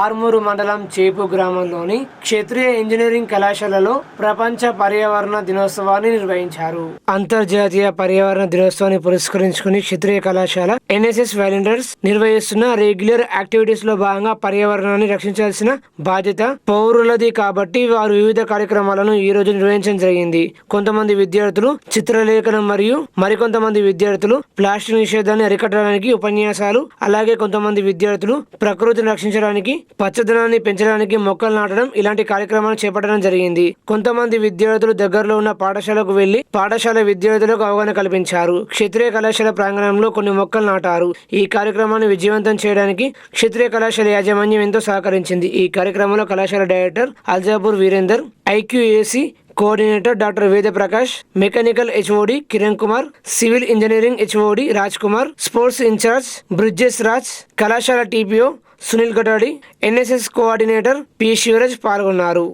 ఆర్మూరు మండలం చేపు గ్రామంలోని క్షత్రియ ఇంజనీరింగ్ కళాశాలలో ప్రపంచ పర్యావరణ దినోత్సవాన్ని నిర్వహించారు. అంతర్జాతీయ పర్యావరణ దినోత్సవాన్ని పురస్కరించుకుని క్షత్రియ కళాశాల ఎన్ఎస్ఎస్ వాలంటీర్స్ నిర్వహిస్తున్న రెగ్యులర్ యాక్టివిటీస్లో భాగంగా పర్యావరణాన్ని రక్షించాల్సిన బాధ్యత పౌరులది కాబట్టి వారు వివిధ కార్యక్రమాలను ఈ రోజు నిర్వహించడం జరిగింది. కొంతమంది విద్యార్థులు చిత్రలేఖనం మరియు మరికొంతమంది విద్యార్థులు ప్లాస్టిక్ నిషేధాన్ని అరికట్టడానికి ఉపన్యాసాలు అలాగే కొంతమంది విద్యార్థులు ప్రకృతిని రక్షించడానికి పచ్చదనాన్ని పెంచడానికి మొక్కలు నాటడం ఇలాంటి కార్యక్రమాలు చేపట్టడం జరిగింది. కొంతమంది విద్యార్థులు దగ్గరలో ఉన్న పాఠశాలకు వెళ్ళి పాఠశాల విద్యార్థులకు అవగాహన కల్పించారు. క్షత్రియ కళాశాల ప్రాంగణంలో కొన్ని మొక్కలు నాటారు. ఈ కార్యక్రమాన్ని విజయవంతం చేయడానికి క్షత్రియ కళాశాల యాజమాన్యం ఎంతో సహకరించింది. ఈ కార్యక్రమంలో కళాశాల director Aljapur Veerender IQAC coordinator doctor Veda Prakash mechanical HOD Kiran Kumar civil engineering HOD Raj Kumar sports in charge bridges Raj కళాశాల TPO Sunil Katadi NSS coordinator P Shivaraj పాల్గొన్నారు.